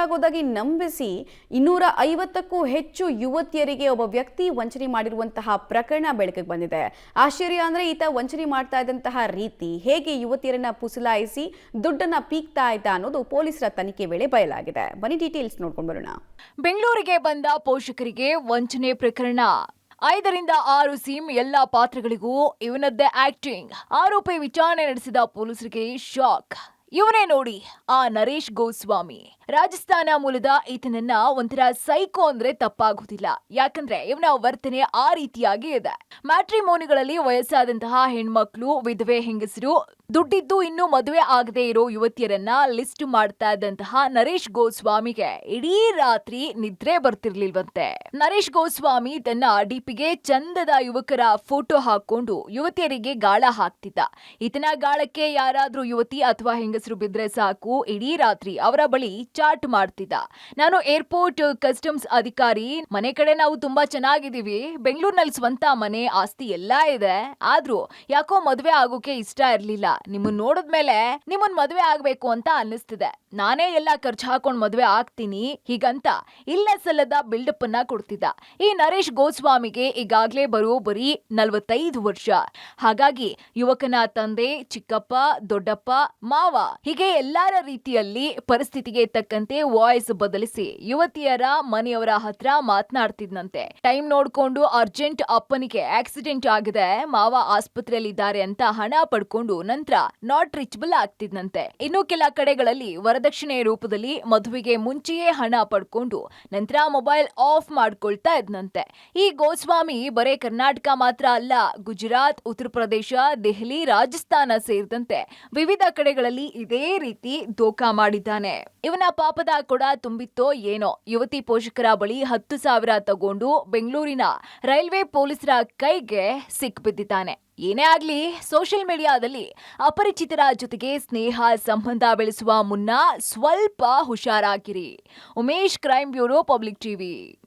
ಆಗೋದಾಗಿ ನಂಬಿಸಿ ಇನ್ನೂರ ಐವತ್ತಕ್ಕೂ ಹೆಚ್ಚು ಯುವತಿಯರಿಗೆ ಒಬ್ಬ ವ್ಯಕ್ತಿ ವಂಚನೆ ಮಾಡಿರುವಂತಹ ಪ್ರಕರಣ ಬೆಳಕಿಗೆ ಬಂದಿದೆ. ಆಶ್ಚರ್ಯ ಅಂದ್ರೆ ಈತ ವಂಚನೆ ಮಾಡ್ತಾ ಇದ್ದಂತಹ ರೀತಿ ಹೇಗೆ ಯುವತಿಯರನ್ನ ಪುಸಲಾಯಿಸಿ ದುಡ್ಡನ್ನ ಪೀಕ್ತಾ ಇದ್ದ ಅನ್ನೋದು ಪೊಲೀಸರ ತನಿಖೆ ವೇಳೆ ಬಯಲಾಗಿದೆ. ಬನ್ನಿ ಡೀಟೇಲ್ಸ್ ನೋಡ್ಕೊಂಡು ಬರೋಣ. ಬೆಂಗಳೂರಿಗೆ ಬಂದ ಪೋಷಕರಿಗೆ ವಂಚನೆ ಪ್ರಕರಣ. ಐದರಿಂದ ಆರು ಸಿಮ್ ಎಲ್ಲಾ ಪಾತ್ರಗಳಿಗೂ ಇವನದ್ದೇ ಆಕ್ಟಿಂಗ್. ಆರೋಪಿ ವಿಚಾರಣೆ ನಡೆಸಿದ ಪೊಲೀಸರಿಗೆ ಶಾಕ್. ಇವನೇ ನೋಡಿ ಆ ನರೇಶ್ ಗೋಸ್ವಾಮಿ. ರಾಜಸ್ಥಾನ ಮೂಲದ ಈತನನ್ನ ಒಂಥರ ಸೈಕೋ ಅಂದ್ರೆ ತಪ್ಪಾಗುದಿಲ್ಲ. ಯಾಕಂದ್ರೆ ಇವನ ವರ್ತನೆ ಆ ರೀತಿಯಾಗಿ ಇದೆ. ಮ್ಯಾಟ್ರಿಮೋನಿಗಳಲ್ಲಿ ವಯಸ್ಸಾದಂತಹ ಹೆಣ್ಮಕ್ಳು, ವಿಧವೆ, ಹೆಂಗಸರು ದುಡ್ಡಿದ್ದು ಇನ್ನೂ ಮದುವೆ ಆಗದೆ ಇರೋ ಯುವತಿಯರನ್ನ ಲಿಸ್ಟ್ ಮಾಡ್ತಾ ಇದ್ದಂತಹ ನರೇಶ್ ಗೋಸ್ವಾಮಿಗೆ ಇಡೀ ರಾತ್ರಿ ನಿದ್ರೆ ಬರ್ತಿರ್ಲಿಲ್ವಂತೆ. ನರೇಶ್ ಗೋಸ್ವಾಮಿ ತನ್ನ ಡಿಪಿಗೆ ಚಂದದ ಯುವಕರ ಫೋಟೋ ಹಾಕೊಂಡು ಯುವತಿಯರಿಗೆ ಗಾಳ ಹಾಕ್ತಿದ್ದ. ಈತನ ಗಾಳಕ್ಕೆ ಯಾರಾದ್ರೂ ಯುವತಿ ಅಥವಾ ಹೆಂಗಸರು ಬಿದ್ರೆ ಸಾಕು, ಇಡೀ ರಾತ್ರಿ ಅವರ ಬಳಿ ಚಾಟ್ ಮಾಡ್ತಿದ್ದ. ನಾನು ಏರ್ಪೋರ್ಟ್ ಕಸ್ಟಮ್ಸ್ ಅಧಿಕಾರಿ, ಮನೆ ಕಡೆ ನಾವು ತುಂಬಾ ಚೆನ್ನಾಗಿದ್ದೀವಿ, ಬೆಂಗಳೂರಿನಲ್ಲಿ ಸ್ವಂತ ಮನೆ, ಆಸ್ತಿ ಎಲ್ಲಾ ಇದೆ, ಆದ್ರೂ ಯಾಕೋ ಮದುವೆ ಆಗೋಕೆ ಇಷ್ಟ ಇರ್ಲಿಲ್ಲ. ನಿಮ್ಮನ್ ನೋಡಿದ್ಮೇಲೆ ನಿಮ್ಮನ್ ಮದ್ವೆ ಆಗ್ಬೇಕು ಅಂತ ಅನ್ನಿಸ್ತಿದೆ. ನಾನೇ ಎಲ್ಲ ಖರ್ಚು ಹಾಕೊಂಡ್ ಮದ್ವೆ ಆಗ್ತೀನಿ, ಹೀಗಂತ ಇಲ್ಲ ಸಲ್ಲದ ಬಿಲ್ಡಪ್ ಅನ್ನ ಕೊಡ್ತಿದ್ದ. ಈ ನರೇಶ್ ಗೋಸ್ವಾಮಿಗೆ ಈಗಾಗ್ಲೇ ಬರೋಬ್ಬರಿ ನಲವತ್ತೈದು ವರ್ಷ. ಹಾಗಾಗಿ ಯುವಕನ ತಂದೆ, ಚಿಕ್ಕಪ್ಪ, ದೊಡ್ಡಪ್ಪ, ಮಾವ ಹೀಗೆ ಎಲ್ಲಾರ ರೀತಿಯಲ್ಲಿ ಪರಿಸ್ಥಿತಿಗೆ ತಕ್ಕಂತೆ ವಾಯ್ಸ್ ಬದಲಿಸಿ ಯುವತಿಯರ, ಮನೆಯವರ ಹತ್ರ ಮಾತನಾಡ್ತಿದ್ನಂತೆ. ಟೈಮ್ ನೋಡ್ಕೊಂಡು ಅರ್ಜೆಂಟ್ ಅಪ್ಪನಿಗೆ ಆಕ್ಸಿಡೆಂಟ್ ಆಗಿದೆ, ಮಾವ ಆಸ್ಪತ್ರೆಯಲ್ಲಿದ್ದಾರೆ ಅಂತ ಹಣ ಪಡ್ಕೊಂಡು ನಂತರ ನಾಟ್ ರಿಚಬಲ್ ಆಗ್ತಿದ್ನಂತೆ. ಇನ್ನು ಕೆಲ ಕಡೆಗಳಲ್ಲಿ ವರದಕ್ಷಿಣೆ ರೂಪದಲ್ಲಿ ಮದುವೆಗೆ ಮುಂಚೆಯೇ ಹಣ ಪಡ್ಕೊಂಡು ನಂತರ ಮೊಬೈಲ್ ಆಫ್ ಮಾಡ್ಕೊಳ್ತಾ ಇದ್ನಂತೆ. ಈ ಗೋಸ್ವಾಮಿ ಬರೇ ಕರ್ನಾಟಕ ಮಾತ್ರ ಅಲ್ಲ, ಗುಜರಾತ್, ಉತ್ತರ ಪ್ರದೇಶ, ದೆಹಲಿ, ರಾಜಸ್ಥಾನ ಸೇರಿದಂತೆ ವಿವಿಧ ಕಡೆಗಳಲ್ಲಿ ಇದೇ ರೀತಿ ದೋಖಾ ಮಾಡಿದ್ದಾನೆ. ಇವನ ಪಾಪದ ಕೊಡ ತುಂಬಿತ್ತೋ ಏನೋ, ಯುವತಿ ಪೋಷಕರ ಬಳಿ ಹತ್ತು ಸಾವಿರ ತಗೊಂಡು ಬೆಂಗಳೂರಿನ ರೈಲ್ವೆ ಪೊಲೀಸರ ಕೈಗೆ ಸಿಕ್ಬಿದ್ದಿದ್ದಾನೆ. ಏನೇ ಆಗಲಿ ಸೋಷಿಯಲ್ ಮೀಡಿಯಾದಲ್ಲಿ ಅಪರಿಚಿತರ ಜೊತೆಗೆ ಸ್ನೇಹ ಸಂಬಂಧ ಬೆಳೆಸುವ ಮುನ್ನ ಸ್ವಲ್ಪ ಹುಷಾರಾಗಿರಿ. Umesh crime bureau Public TV